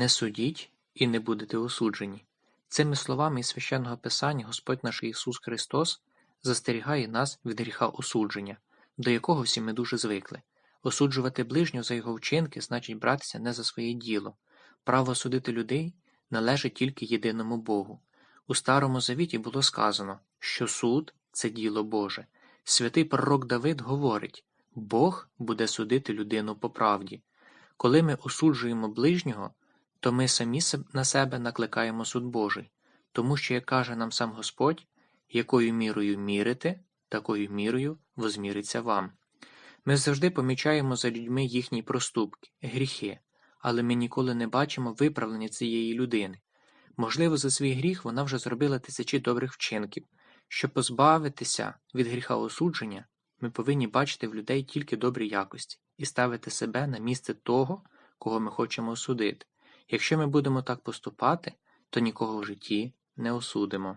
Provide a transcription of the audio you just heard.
Не судіть і не будете осуджені. Цими словами із священного писання Господь наш Ісус Христос застерігає нас від гріха осудження, до якого всі ми дуже звикли. Осуджувати ближнього за його вчинки значить братися не за своє діло. Право судити людей належить тільки єдиному Богу. У Старому Завіті було сказано, що суд це діло Боже. Святий пророк Давид говорить: Бог буде судити людину по правді. Коли ми осуджуємо ближнього, то ми самі на себе накликаємо суд Божий, тому що, як каже нам сам Господь, якою мірою мірите, такою мірою возміриться вам. Ми завжди помічаємо за людьми їхні проступки, гріхи, але ми ніколи не бачимо виправлення цієї людини. Можливо, за свій гріх вона вже зробила тисячі добрих вчинків. Щоб позбавитися від гріха осудження, ми повинні бачити в людей тільки добрі якості і ставити себе на місце того, кого ми хочемо осудити. Якщо ми будемо так поступати, то нікого в житті не осудимо.